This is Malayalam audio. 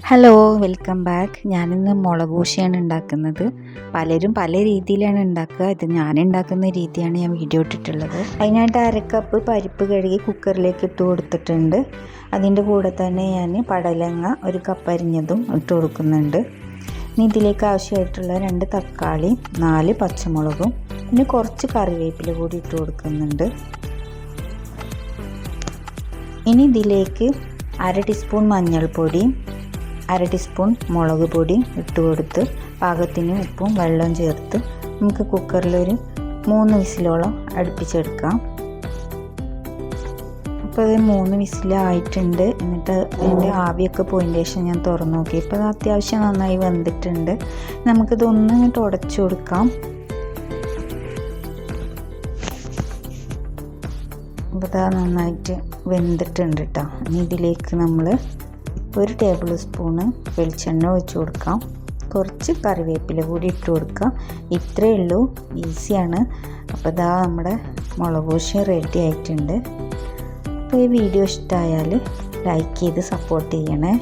ഹലോ വെൽക്കം ബാക്ക് ഞാനിന്ന് മുളക് ഊശിയാണ് ഉണ്ടാക്കുന്നത്. പലരും പല രീതിയിലാണ് ഉണ്ടാക്കുക. ഇത് ഞാൻ ഉണ്ടാക്കുന്ന രീതിയാണ് ഞാൻ വീഡിയോ ഇട്ടിട്ടുള്ളത്. അതിനായിട്ട് അരക്കപ്പ് പരിപ്പ് കഴുകി കുക്കറിലേക്ക് ഇട്ട് കൊടുത്തിട്ടുണ്ട്. അതിന്റെ കൂടെ തന്നെ ഞാൻ പടലങ്ങ ഒരു കപ്പ് അരിഞ്ഞതും ഇട്ട് കൊടുക്കുന്നുണ്ട്. ഇനി ഇതിലേക്ക് ആവശ്യമായിട്ടുള്ള രണ്ട് തക്കാളി നാല് പച്ചമുളകും പിന്നെ കുറച്ച് കറിവേപ്പില കൂടി ഇട്ട് കൊടുക്കുന്നുണ്ട്. ഇനി ഇതിലേക്ക് അര ടീസ്പൂൺ മഞ്ഞൾപ്പൊടി അര ടീസ്പൂൺ മുളക് പൊടി ഇട്ട് കൊടുത്ത് പാകത്തിന് ഉപ്പും വെള്ളവും ചേർത്ത് നമുക്ക് കുക്കറിലൊരു മൂന്ന് വിസിലോളം അടുപ്പിച്ചെടുക്കാം. അപ്പോൾ ഇത് മൂന്ന് വിസിലായിട്ടുണ്ട്. എന്നിട്ട് അതിന്റെ ആവിയൊക്കെ പോയതിന് ശേഷം ഞാൻ തുറന്നു നോക്കി. ഇപ്പോൾ അത് അത്യാവശ്യം നന്നായി വെന്തിട്ടുണ്ട്. നമുക്കിത് ഒന്നിങ്ങോട്ട് ഉടച്ചു കൊടുക്കാം. അപ്പോൾ നന്നായിട്ട് വെന്തിട്ടുണ്ട് കേട്ടോ ഇനി ഇതിലേക്ക് നമ്മൾ ഒരു ടേബിൾ സ്പൂണ് വെളിച്ചെണ്ണ ഒഴിച്ചു കൊടുക്കാം. കുറച്ച് കറിവേപ്പില കൂടി ഇട്ട് കൊടുക്കാം. ഇത്രയേ ഉള്ളൂ. ഈസിയാണ്. അപ്പോൾ ഇതാ നമ്മുടെ മുളക് പൂശി റെഡി ആയിട്ടുണ്ട്. അപ്പോൾ ഈ വീഡിയോ ഇഷ്ടമായാൽ ലൈക്ക് ചെയ്ത് സപ്പോർട്ട് ചെയ്യണേ.